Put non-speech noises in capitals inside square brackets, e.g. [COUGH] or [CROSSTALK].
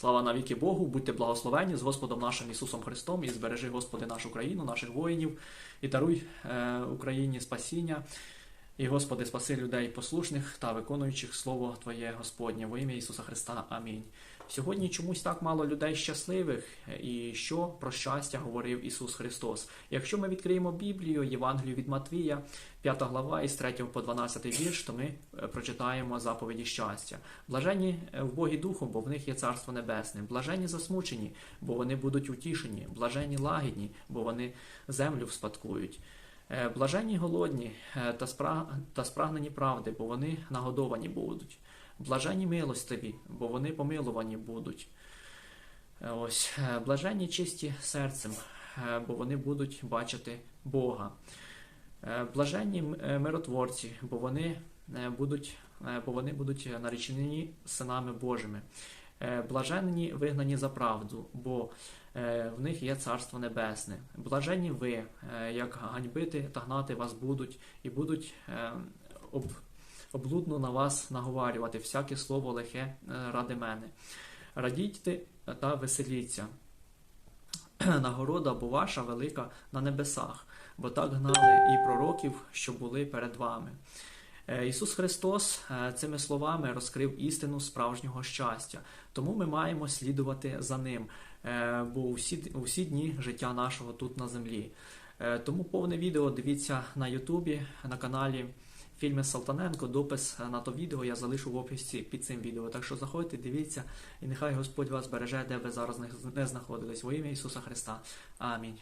Слава навіки Богу, будьте благословені з Господом нашим Ісусом Христом і збережи, Господи, нашу країну, наших воїнів, і даруй е, Україні спасіння. І, Господи, спаси людей послушних та виконуючих Слово Твоє Господнє во ім'я Ісуса Христа. Амінь. Сьогодні чомусь так мало людей щасливих, і що про щастя говорив Ісус Христос. Якщо ми відкриємо Біблію, Євангелію від Матвія, 5 глава із 3 по 12 вірш, то ми е, прочитаємо заповіді щастя. Блаженні е, в Богі Духом, бо в них є Царство Небесне. Блаженні засмучені, бо вони будуть утішені. Блаженні лагідні, бо вони землю вспадкують. Е, Блаженні голодні е, та, спра... та спрагнені правди, бо вони нагодовані будуть. Блаженні милостиві, бо вони помилувані будуть. Е, Ось, блаженні чисті серцем, бо вони будуть бачити Бога. Блаженні миротворці, бо вони будуть, бо вони будуть наречені синами Божими. Е, Блаженні вигнані за правду, бо е, в них є Царство Небесне. Блаженні ви, е, як ганьбити та гнати вас будуть, і будуть об, облудно на вас наговарювати всяке слово лихе ради мене. Радійте та веселіться. [CLEARS THROAT] Нагорода бо ваша велика на небесах, бо так гнали і пророків, що були перед вами. Е, Ісус Христос е, цими словами розкрив істину справжнього щастя, тому ми маємо слідувати за ним, е, бо у всі, у всі дні життя нашого тут на землі. Тому повне відео дивіться на Ютубі, на каналі Фільми Салтаненко. Допис на то відео я залишу в описі під цим відео. Так що заходьте, дивіться, і нехай Господь вас береже, де ви зараз не знаходились. Во ім'я Ісуса Христа. Амінь.